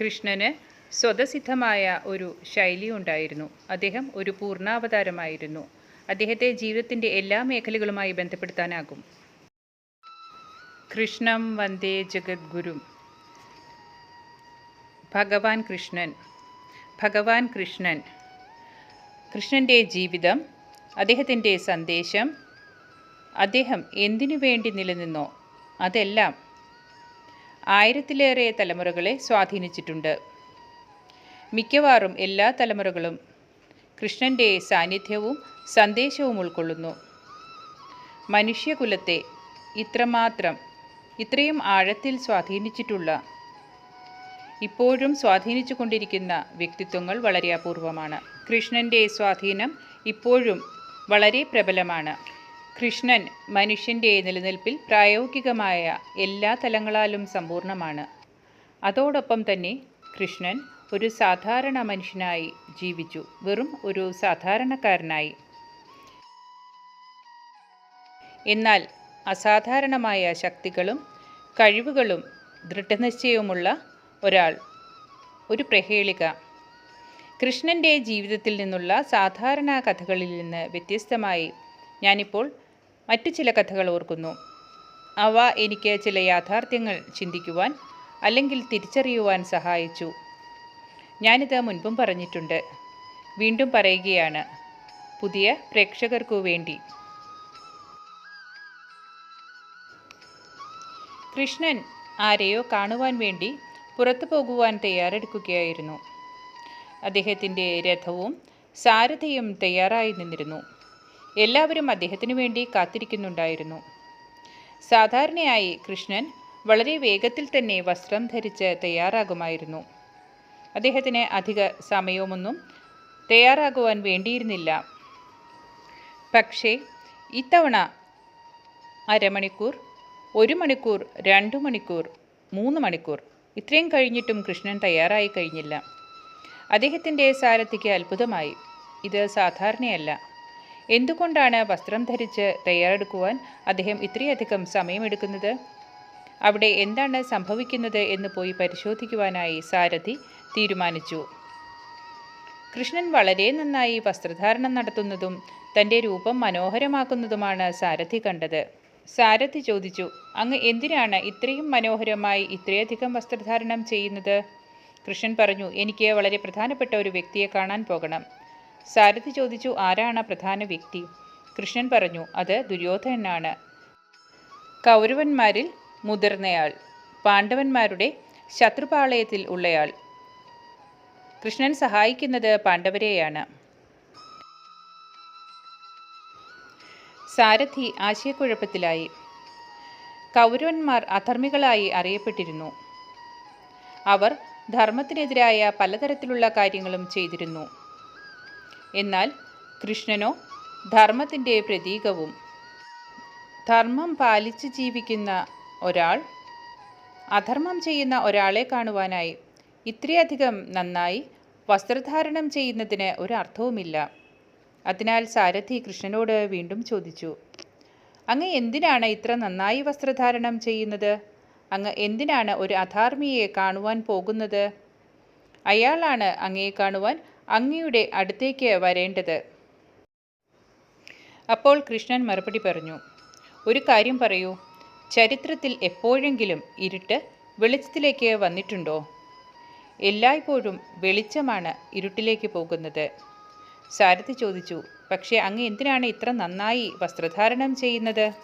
കൃഷ്ണന് സ്വതസിദ്ധമായ ഒരു ശൈലി ഉണ്ടായിരുന്നു. അദ്ദേഹം ഒരു പൂർണാവതാരമായിരുന്നു അദ്ദേഹത്തെ ജീവിതത്തിന്റെ എല്ലാ മേഖലകളുമായി ബന്ധപ്പെടുത്താനാകും. കൃഷ്ണം വന്ദേ ജഗദ്ഗുരു. ഭഗവാൻ കൃഷ്ണൻ. ഭഗവാൻ കൃഷ്ണൻ. കൃഷ്ണന്റെ ജീവിതം അദ്ദേഹത്തിന്റെ സന്ദേശം അദ്ദേഹം എന്തിനു വേണ്ടി നിലനിന്നോ അതെല്ലാം ആയിരത്തിലേറെ തലമുറകളെ സ്വാധീനിച്ചിട്ടുണ്ട്. മിക്കവാറും എല്ലാ തലമുറകളും കൃഷ്ണന്റെ സാന്നിധ്യവും സന്ദേശവും ഉൾക്കൊള്ളുന്നു. മനുഷ്യകുലത്തെ ഇത്രമാത്രം ഇത്രയും ആഴത്തിൽ സ്വാധീനിച്ചിട്ടുള്ള ഇപ്പോഴും സ്വാധീനിച്ചു കൊണ്ടിരിക്കുന്ന വ്യക്തിത്വങ്ങൾ വളരെ അപൂർവമാണ്. കൃഷ്ണന്റെ സ്വാധീനം ഇപ്പോഴും വളരെ പ്രബലമാണ്. കൃഷ്ണൻ മനുഷ്യന്റെ നിലനിൽപ്പിൽ പ്രായോഗികമായ എല്ലാ തലങ്ങളാലും സമ്പൂർണമാണ് അതോടൊപ്പം തന്നെ കൃഷ്ണൻ ഒരു സാധാരണ മനുഷ്യനായി ജീവിച്ചു. വെറും ഒരു സാധാരണക്കാരനായി. എന്നാൽ അസാധാരണമായ ശക്തികളും കഴിവുകളും ദൃഢനിശ്ചയവുമുള്ള ഒരാൾ ഒരു പ്രഹേളിക. കൃഷ്ണന്റെ ജീവിതത്തിൽ നിന്നുള്ള സാധാരണ കഥകളിൽ നിന്ന് വ്യത്യസ്തമായി ഞാനിപ്പോൾ മറ്റു ചില കഥകൾ ഓർക്കുന്നു. അവ എനിക്ക് ചില യാഥാർത്ഥ്യങ്ങൾ ചിന്തിക്കുവാൻ അല്ലെങ്കിൽ തിരിച്ചറിയുവാൻ സഹായിച്ചു. ഞാനിത് മുൻപും പറഞ്ഞിട്ടുണ്ട്. വീണ്ടും പറയുകയാണ്. പുതിയ പ്രേക്ഷകർക്കു വേണ്ടി. കൃഷ്ണൻ ആരെയോ കാണുവാൻ വേണ്ടി പുറത്തു പോകുവാൻ തയ്യാറെടുക്കുകയായിരുന്നു. അദ്ദേഹത്തിന്റെ രഥവും സാരഥിയും തയ്യാറായി നിന്നിരുന്നു. എല്ലാവരും അദ്ദേഹത്തിനു വേണ്ടി കാത്തിരിക്കുന്നുണ്ടായിരുന്നു. സാധാരണയായി കൃഷ്ണൻ വളരെ വേഗത്തിൽ തന്നെ വസ്ത്രം ധരിച്ച് തയ്യാറാകുമായിരുന്നു. അദ്ദേഹത്തിന് അധിക സമയമൊന്നും തയ്യാറാകുവാൻ വേണ്ടിയിരുന്നില്ല. പക്ഷേ ഇത്തവണ അരമണിക്കൂർ ഒരു മണിക്കൂർ രണ്ടു മണിക്കൂർ മൂന്ന് മണിക്കൂർ ഇത്രയും കഴിഞ്ഞിട്ടും കൃഷ്ണൻ തയ്യാറായി കഴിഞ്ഞില്ല. അദ്ദേഹത്തിന്റെ സാരഥിക്ക് അത്ഭുതമായി. ഇത് സാധാരണയല്ല. എന്തുകൊണ്ടാണ് വസ്ത്രം ധരിച്ച് തയ്യാറെടുക്കുവാൻ അദ്ദേഹം ഇത്രയധികം സമയമെടുക്കുന്നത്? അവിടെ എന്താണ് സംഭവിക്കുന്നത് എന്ന് പോയി പരിശോധിക്കുവാനായി സാരഥി തീരുമാനിച്ചു. കൃഷ്ണൻ വളരെ നന്നായി വസ്ത്രധാരണം നടത്തുന്നതും തന്റെ രൂപം മനോഹരമാക്കുന്നതുമാണ് സാരഥി കണ്ടത്. സാരഥി ചോദിച്ചു അങ്ങ് എന്തിനാണ് ഇത്രയും മനോഹരമായി ഇത്രയധികം വസ്ത്രധാരണം ചെയ്യുന്നത്? കൃഷ്ണൻ പറഞ്ഞു എനിക്ക് വളരെ പ്രധാനപ്പെട്ട ഒരു വ്യക്തിയെ കാണാൻ പോകണം. സാരഥി ചോദിച്ചു ആരാണ് പ്രധാന വ്യക്തി? കൃഷ്ണൻ പറഞ്ഞു അത് ദുര്യോധനനാണ്. കൗരവന്മാരിൽ മുതിർന്നയാൾ. പാണ്ഡവന്മാരുടെ ശത്രുപാളയത്തിൽ ഉള്ളയാൾ. കൃഷ്ണൻ സഹായിക്കുന്നത് പാണ്ഡവരെയാണ്. സാരഥി ആശയക്കുഴപ്പത്തിലായി. കൗരവന്മാർ അധർമ്മികളായി അറിയപ്പെട്ടിരുന്നു. അവർ ധർമ്മത്തിനെതിരായ പലതരത്തിലുള്ള കാര്യങ്ങളും ചെയ്തിരുന്നു. എന്നാൽ കൃഷ്ണനോ ധർമ്മത്തിന്റെ പ്രതീകവും ധർമ്മം പാലിച്ച് ജീവിക്കുന്ന ഒരാൾ അധർമ്മം ചെയ്യുന്ന ഒരാളെ കാണുവാനായി ഇത്രയധികം നന്നായി വസ്ത്രധാരണം ചെയ്യുന്നതിന് ഒരു അർത്ഥവുമില്ല അതിനാൽ സാരഥി കൃഷ്ണനോട് വീണ്ടും ചോദിച്ചു അങ്ങ് എന്തിനാണ് ഇത്ര നന്നായി വസ്ത്രധാരണം ചെയ്യുന്നത്? അങ്ങ് എന്തിനാണ് ഒരു അധാർമിയെ കാണുവാൻ പോകുന്നത്? അയാളാണ് അങ്ങയെ കാണുവാൻ അങ്ങയുടെ അടുത്തേക്ക് വരേണ്ടത്. അപ്പോൾ കൃഷ്ണൻ മറുപടി പറഞ്ഞു ഒരു കാര്യം പറയൂ. ചരിത്രത്തിൽ എപ്പോഴെങ്കിലും ഇരുട്ട് വെളിച്ചത്തിലേക്ക് വന്നിട്ടുണ്ടോ? എല്ലായ്പ്പോഴും വെളിച്ചമാണ് ഇരുട്ടിലേക്ക് പോകുന്നത്. സാരഥി ചോദിച്ചു പക്ഷേ അങ്ങ് എന്തിനാണ് ഇത്ര നന്നായി വസ്ത്രധാരണം ചെയ്യുന്നത്?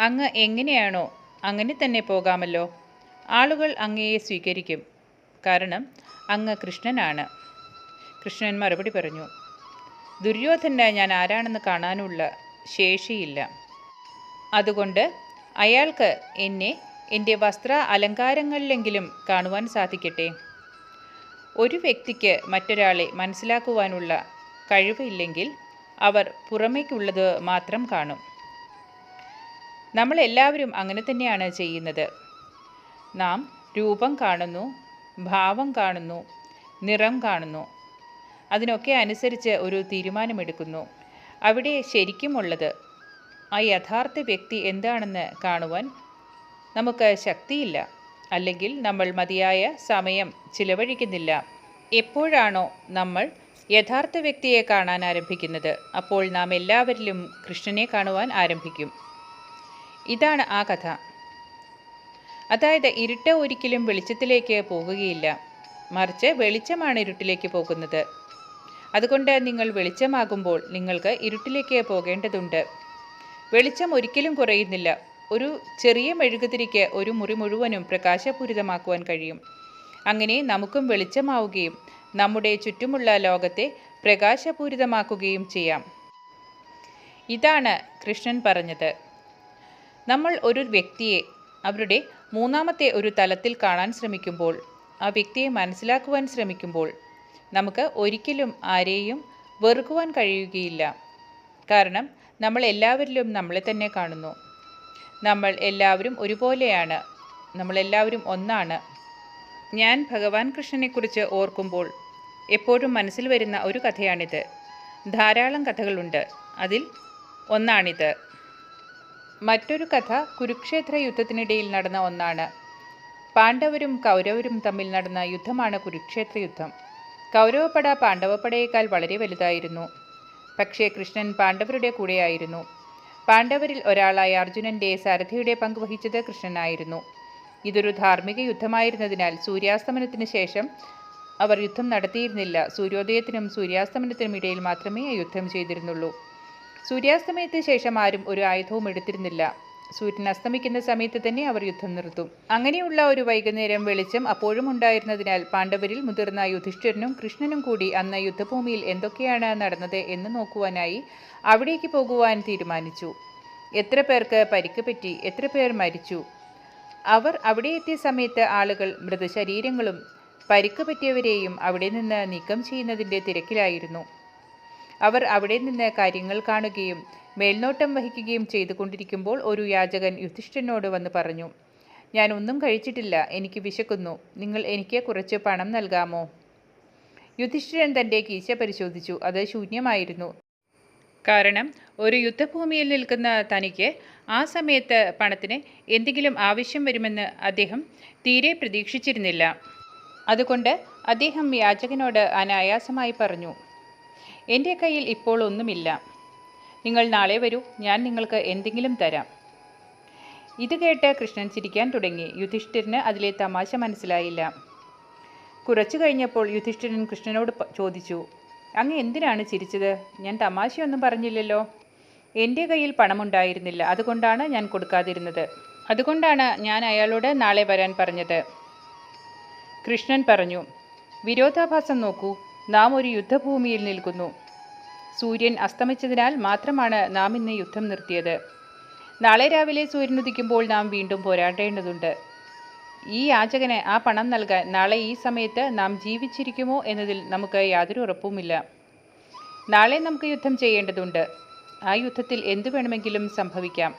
അങ്ങ് എങ്ങനെയാണോ അങ്ങനെ തന്നെ പോകാമല്ലോ. ആളുകൾ അങ്ങയെ സ്വീകരിക്കും. കാരണം അങ്ങ് കൃഷ്ണനാണ്. കൃഷ്ണൻ മറുപടി പറഞ്ഞു ദുര്യോധനെ ഞാൻ ആരാണെന്ന് കാണാനുള്ള ശേഷിയില്ല. അതുകൊണ്ട് അയാൾക്ക് എന്നെ എന്റെ വസ്ത്ര അലങ്കാരങ്ങളിലെങ്കിലും കാണുവാൻ സാധിക്കട്ടെ. ഒരു വ്യക്തിക്ക് മറ്റൊരാളെ മനസ്സിലാക്കുവാനുള്ള കഴിവില്ലെങ്കിൽ അവർ പുറമേക്കുള്ളത് മാത്രം കാണും. നമ്മളെല്ലാവരും അങ്ങനെ തന്നെയാണ് ചെയ്യുന്നത്. നാം രൂപം കാണുന്നു ഭാവം കാണുന്നു നിറം കാണുന്നു. അതിനൊക്കെ അനുസരിച്ച് ഒരു തീരുമാനമെടുക്കുന്നു. അവിടെ ശരിക്കുമുള്ളത് ആ യഥാർത്ഥ വ്യക്തി എന്താണെന്ന് കാണുവാൻ നമുക്ക് ശക്തിയില്ല. അല്ലെങ്കിൽ നമ്മൾ മതിയായ സമയം ചിലവഴിക്കുന്നില്ല. എപ്പോഴാണോ നമ്മൾ യഥാർത്ഥ വ്യക്തിയെ കാണാൻ ആരംഭിക്കുന്നത് അപ്പോൾ നാം എല്ലാവരിലും കൃഷ്ണനെ കാണുവാൻ ആരംഭിക്കും. ഇതാണ് ആ കഥ. അതായത് ഇരുട്ട് ഒരിക്കലും വെളിച്ചത്തിലേക്ക് പോകുകയില്ല. മറിച്ച് വെളിച്ചമാണ് ഇരുട്ടിലേക്ക് പോകുന്നത്. അതുകൊണ്ട് നിങ്ങൾ വെളിച്ചമാകുമ്പോൾ നിങ്ങൾക്ക് ഇരുട്ടിലേക്ക് പോകേണ്ടതുണ്ട്. വെളിച്ചം ഒരിക്കലും കുറയുന്നില്ല. ഒരു ചെറിയ മെഴുകുതിരിക്ക് ഒരു മുറി മുഴുവനും പ്രകാശപൂരിതമാക്കുവാൻ കഴിയും. അങ്ങനെ നമുക്കും വെളിച്ചമാവുകയും നമ്മുടെ ചുറ്റുമുള്ള ലോകത്തെ പ്രകാശപൂരിതമാക്കുകയും ചെയ്യാം. ഇതാണ് കൃഷ്ണൻ പറഞ്ഞത്. നമ്മൾ ഒരു വ്യക്തിയെ അവരുടെ മൂന്നാമത്തെ ഒരു തലത്തിൽ കാണാൻ ശ്രമിക്കുമ്പോൾ ആ വ്യക്തിയെ മനസ്സിലാക്കുവാൻ ശ്രമിക്കുമ്പോൾ നമുക്ക് ഒരിക്കലും ആരെയും വെറുക്കുവാൻ കഴിയുകയില്ല. കാരണം നമ്മൾ എല്ലാവരിലും നമ്മളെ തന്നെ കാണുന്നു. നമ്മൾ എല്ലാവരും ഒരുപോലെയാണ്. നമ്മളെല്ലാവരും ഒന്നാണ്. ഞാൻ ഭഗവാൻ കൃഷ്ണനെക്കുറിച്ച് ഓർക്കുമ്പോൾ എപ്പോഴും മനസ്സിൽ വരുന്ന ഒരു കഥയാണിത്. ധാരാളം കഥകളുണ്ട്. അതിൽ ഒന്നാണിത്. മറ്റൊരു കഥ കുരുക്ഷേത്ര യുദ്ധത്തിനിടയിൽ നടന്ന ഒന്നാണ്. പാണ്ഡവരും കൗരവരും തമ്മിൽ നടന്ന യുദ്ധമാണ് കുരുക്ഷേത്ര യുദ്ധം. കൗരവപ്പട പാണ്ഡവപ്പടയേക്കാൾ വളരെ വലുതായിരുന്നു. പക്ഷേ കൃഷ്ണൻ പാണ്ഡവരുടെ കൂടെയായിരുന്നു. പാണ്ഡവരിൽ ഒരാളായ അർജുനന്റെ സാരഥിയുടെ പങ്ക് വഹിച്ചത് കൃഷ്ണനായിരുന്നു. ഇതൊരു ധാർമ്മിക യുദ്ധമായിരുന്നതിനാൽ സൂര്യാസ്തമനത്തിന് ശേഷം അവർ യുദ്ധം നടത്തിയിരുന്നില്ല. സൂര്യോദയത്തിനും സൂര്യാസ്തമനത്തിനും ഇടയിൽ മാത്രമേ യുദ്ധം ചെയ്തിരുന്നുള്ളൂ. സൂര്യാസ്തമയത്തിന് ശേഷം ആരും ഒരു ആയുധവും എടുത്തിരുന്നില്ല. സൂര്യൻ അസ്തമിക്കുന്ന സമയത്ത് തന്നെ അവർ യുദ്ധം നിർത്തും. അങ്ങനെയുള്ള ഒരു വൈകുന്നേരം വെളിച്ചം അപ്പോഴും ഉണ്ടായിരുന്നതിനാൽ പാണ്ഡവരിൽ മുതിർന്ന യുധിഷ്ഠിരനും കൃഷ്ണനും കൂടി അന്ന് യുദ്ധഭൂമിയിൽ എന്തൊക്കെയാണ് നടന്നത് എന്ന് നോക്കുവാനായി അവിടേക്ക് പോകുവാൻ തീരുമാനിച്ചു. എത്ര പേർക്ക് പരിക്ക് പറ്റി എത്ര പേർ മരിച്ചു? അവർ അവിടെ എത്തിയ സമയത്ത് ആളുകൾ മൃതശരീരങ്ങളും പരിക്ക് പറ്റിയവരെയും അവിടെ നിന്ന് നീക്കം ചെയ്യുന്നതിന്റെ തിരക്കിലായിരുന്നു. അവർ അവിടെ നിന്ന് കാര്യങ്ങൾ കാണുകയും മേൽനോട്ടം വഹിക്കുകയും ചെയ്തുകൊണ്ടിരിക്കുമ്പോൾ ഒരു യാചകൻ യുധിഷ്ഠനോട് വന്ന് പറഞ്ഞു ഞാൻ ഒന്നും കഴിച്ചിട്ടില്ല എനിക്ക് വിശക്കുന്നു. നിങ്ങൾ എനിക്ക് കുറച്ച് പണം നൽകാമോ? യുധിഷ്ഠിരൻ തന്റെ കീശ പരിശോധിച്ചു. അത് ശൂന്യമായിരുന്നു. കാരണം ഒരു യുദ്ധഭൂമിയിൽ നിൽക്കുന്ന തനിക്ക് ആ സമയത്ത് പണത്തിന് എന്തെങ്കിലും ആവശ്യം വരുമെന്ന് അദ്ദേഹം തീരെ പ്രതീക്ഷിച്ചിരുന്നില്ല. അതുകൊണ്ട് അദ്ദേഹം യാചകനോട് അനായാസമായി പറഞ്ഞു എന്റെ കയ്യിൽ ഇപ്പോൾ ഒന്നുമില്ല. നിങ്ങൾ നാളെ വരൂ ഞാൻ നിങ്ങൾക്ക് എന്തെങ്കിലും തരാം. ഇത് കേട്ട് കൃഷ്ണൻ ചിരിക്കാൻ തുടങ്ങി. യുധിഷ്ഠിരന് അതിലെ തമാശ മനസ്സിലായില്ല. കുറച്ചു കഴിഞ്ഞപ്പോൾ യുധിഷ്ഠിരൻ കൃഷ്ണനോട് ചോദിച്ചു അങ്ങ് എന്തിനാണ് ചിരിച്ചത്? ഞാൻ തമാശയൊന്നും പറഞ്ഞില്ലല്ലോ. എന്റെ കയ്യിൽ പണമുണ്ടായിരുന്നില്ല. അതുകൊണ്ടാണ് ഞാൻ കൊടുക്കാതിരുന്നത്. അതുകൊണ്ടാണ് ഞാൻ അയാളോട് നാളെ വരാൻ പറഞ്ഞത്. കൃഷ്ണൻ പറഞ്ഞു വിരോധാഭാസം നോക്കൂ. നാം ഒരു യുദ്ധഭൂമിയിൽ നിൽക്കുന്നു. സൂര്യൻ അസ്തമിച്ചതിനാൽ മാത്രമാണ് നാം ഇന്ന് യുദ്ധം നിർത്തിയത്. നാളെ രാവിലെ സൂര്യൻ ഉദിക്കുമ്പോൾ നാം വീണ്ടും പോരാടേണ്ടതുണ്ട്. ഈ യാചകന് ആ പണം നൽകാൻ നാളെ ഈ സമയത്ത് നാം ജീവിച്ചിരിക്കുമോ എന്നതിൽ നമുക്ക് യാതൊരു ഉറപ്പുമില്ല. നാളെ നമുക്ക് യുദ്ധം ചെയ്യേണ്ടതുണ്ട്. ആ യുദ്ധത്തിൽ എന്തു വേണമെങ്കിലും സംഭവിക്കാം.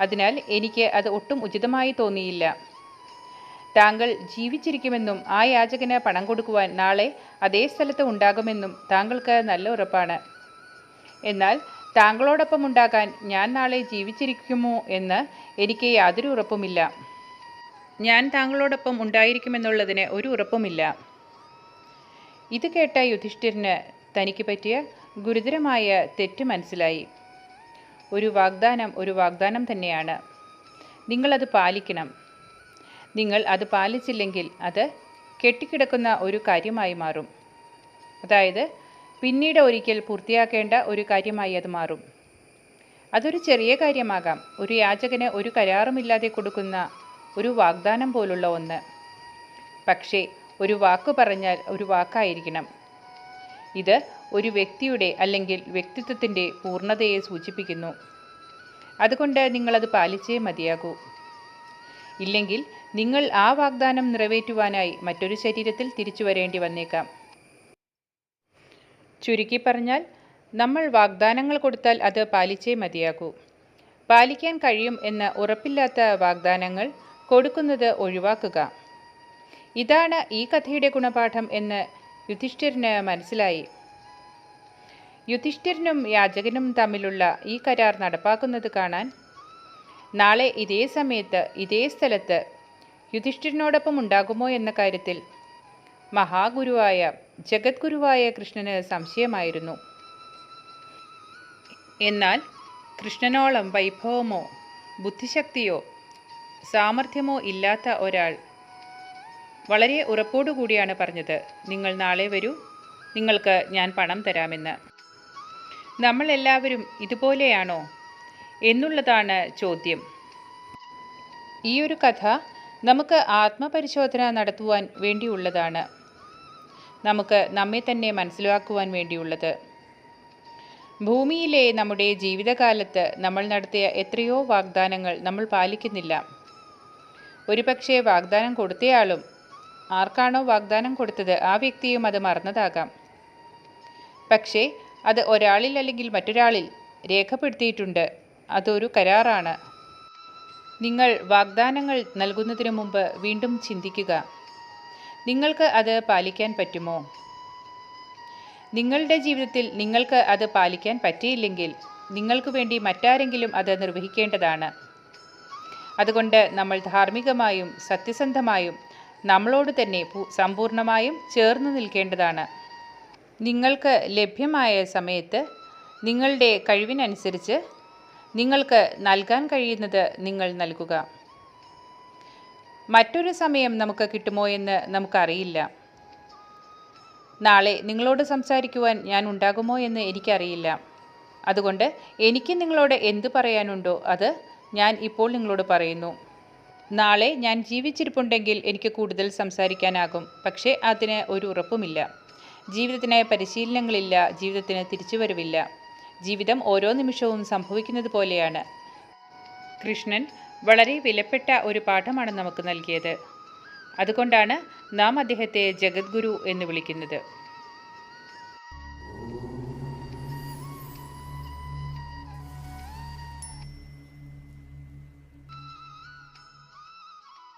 അതിനാൽ എനിക്ക് അത് ഒട്ടും ഉചിതമായി തോന്നിയില്ല. താങ്കൾ ജീവിച്ചിരിക്കുമെന്നും ആ യാചകന് പണം കൊടുക്കുവാൻ നാളെ അതേ സ്ഥലത്ത് ഉണ്ടാകുമെന്നും താങ്കൾക്ക് നല്ല ഉറപ്പാണ്. എന്നാൽ താങ്കളോടൊപ്പം ഉണ്ടാകാൻ ഞാൻ നാളെ ജീവിച്ചിരിക്കുമോ എന്ന് എനിക്ക് യാതൊരു ഉറപ്പുമില്ല. ഞാൻ താങ്കളോടൊപ്പം ഉണ്ടായിരിക്കുമെന്നുള്ളതിന് ഒരു ഉറപ്പുമില്ല. ഇത് കേട്ട യുധിഷ്ഠിരന് തനിക്ക് പറ്റിയ ഗുരുതരമായ തെറ്റ് മനസ്സിലായി. ഒരു വാഗ്ദാനം ഒരു വാഗ്ദാനം തന്നെയാണ്. നിങ്ങളത് പാലിക്കണം. നിങ്ങൾ അത് പാലിച്ചില്ലെങ്കിൽ അത് കെട്ടിക്കിടക്കുന്ന ഒരു കാര്യമായി മാറും. അതായത് പിന്നീട് ഒരിക്കൽ പൂർത്തിയാക്കേണ്ട ഒരു കാര്യമായി അത് മാറും. അതൊരു ചെറിയ കാര്യമാകാം. ഒരു യാചകന് ഒരു കരാറുമില്ലാതെ കൊടുക്കുന്ന ഒരു വാഗ്ദാനം പോലുള്ള ഒന്ന്. പക്ഷേ ഒരു വാക്ക് പറഞ്ഞാൽ ഒരു വാക്കായിരിക്കണം. ഇത് ഒരു വ്യക്തിയുടെ അല്ലെങ്കിൽ വ്യക്തിത്വത്തിന്റെ പൂർണതയെ സൂചിപ്പിക്കുന്നു. അതുകൊണ്ട് നിങ്ങളത് പാലിച്ചേ മതിയാകൂ. ഇല്ലെങ്കിൽ നിങ്ങൾ ആ വാഗ്ദാനം നിറവേറ്റുവാനായി മറ്റൊരു ശരീരത്തിൽ തിരിച്ചു വരേണ്ടി വന്നേക്കാം. ചുരുക്കി പറഞ്ഞാൽ നമ്മൾ വാഗ്ദാനങ്ങൾ കൊടുത്താൽ അത് പാലിച്ചേ മതിയാകൂ. പാലിക്കാൻ കഴിയും എന്ന് ഉറപ്പില്ലാത്ത വാഗ്ദാനങ്ങൾ കൊടുക്കുന്നത് ഒഴിവാക്കുക. ഇതാണ് ഈ കഥയുടെ ഗുണപാഠം എന്ന് യുധിഷ്ഠിരന് മനസ്സിലായി. യുധിഷ്ഠിരനും യാചകനും തമ്മിലുള്ള ഈ കരാർ നടപ്പാക്കുന്നത് കാണാൻ നാളെ ഇതേ സമയത്ത് ഇതേ സ്ഥലത്ത് യുധിഷ്ഠിരനോടൊപ്പം ഉണ്ടാകുമോ എന്ന കാര്യത്തിൽ മഹാഗുരുവായ ജഗദ്ഗുരുവായ കൃഷ്ണന് സംശയമായിരുന്നു. എന്നാൽ കൃഷ്ണനോളം വൈഭവമോ ബുദ്ധിശക്തിയോ സാമർഥ്യമോ ഇല്ലാത്ത ഒരാൾ വളരെ ഉറപ്പോടുകൂടിയാണ് പറഞ്ഞത്. നിങ്ങൾ നാളെ വരൂ. നിങ്ങൾക്ക് ഞാൻ പണം തരാമെന്ന്. നമ്മൾ എല്ലാവരും ഇതുപോലെയാണോ? എന്നുള്ളതാണ് ചോദ്യം. ഈ ഒരു കഥ നമുക്ക് ആത്മപരിശോധന നടത്തുവാൻ വേണ്ടിയുള്ളതാണ്. നമുക്ക് നമ്മെ തന്നെ മനസ്സിലാക്കുവാൻ വേണ്ടിയുള്ളത്. ഭൂമിയിലെ നമ്മുടെ ജീവിതകാലത്ത് നമ്മൾ നടത്തിയ എത്രയോ വാഗ്ദാനങ്ങൾ നമ്മൾ പാലിക്കുന്നില്ല. ഒരുപക്ഷെ വാഗ്ദാനം കൊടുത്തയാളും ആർക്കാണോ വാഗ്ദാനം കൊടുത്തത് ആ വ്യക്തിയും അത് മറന്നതാകാം. പക്ഷേ അത് ഒരാളിൽ അല്ലെങ്കിൽ മറ്റൊരാളിൽ രേഖപ്പെടുത്തിയിട്ടുണ്ട്. അതൊരു കരാറാണ്. നിങ്ങൾ വാഗ്ദാനങ്ങൾ നൽകുന്നതിനു മുമ്പ് വീണ്ടും ചിന്തിക്കുക. നിങ്ങൾക്ക് അത് പാലിക്കാൻ പറ്റുമോ? നിങ്ങളുടെ ജീവിതത്തിൽ നിങ്ങൾക്ക് അത് പാലിക്കാൻ പറ്റിയില്ലെങ്കിൽ നിങ്ങൾക്ക് വേണ്ടി മറ്റാരെങ്കിലും അത് നിർവഹിക്കേണ്ടതാണ്. അതുകൊണ്ട് നമ്മൾ ധാർമ്മികമായും സത്യസന്ധമായും നമ്മളോട് തന്നെ സമ്പൂർണമായും ചേർന്ന് നിൽക്കേണ്ടതാണ്. നിങ്ങൾക്ക് ലഭ്യമായ സമയത്ത് നിങ്ങളുടെ കഴിവിനനുസരിച്ച് നിങ്ങൾക്ക് നൽകാൻ കഴിയുന്നത് നിങ്ങൾ നൽകുക. മറ്റൊരു സമയം നമുക്ക് കിട്ടുമോ എന്ന് നമുക്കറിയില്ല. നാളെ നിങ്ങളോട് സംസാരിക്കുവാൻ ഞാൻ ഉണ്ടാകുമോ എന്ന് എനിക്കറിയില്ല. അതുകൊണ്ട് എനിക്ക് നിങ്ങളോട് എന്ത് പറയാനുണ്ടോ അത് ഞാൻ ഇപ്പോൾ നിങ്ങളോട് പറയുന്നു. നാളെ ഞാൻ ജീവിച്ചിരിപ്പുണ്ടെങ്കിൽ എനിക്ക് കൂടുതൽ സംസാരിക്കാനാകും. പക്ഷേ അതിന് ഒരു ഉറപ്പുമില്ല. ജീവിതത്തിന് പരിശീലനങ്ങളില്ല ജീവിതത്തിന് തിരിച്ചുവരവില്ല. ജീവിതം ഓരോ നിമിഷവും സംഭവിക്കുന്നത് പോലെയാണ്. കൃഷ്ണൻ വളരെ വിലപ്പെട്ട ഒരു പാഠമാണ് നമുക്ക് നൽകിയത്. അതുകൊണ്ടാണ് നാം അദ്ദേഹത്തെ ജഗദ്ഗുരു എന്ന് വിളിക്കുന്നത്.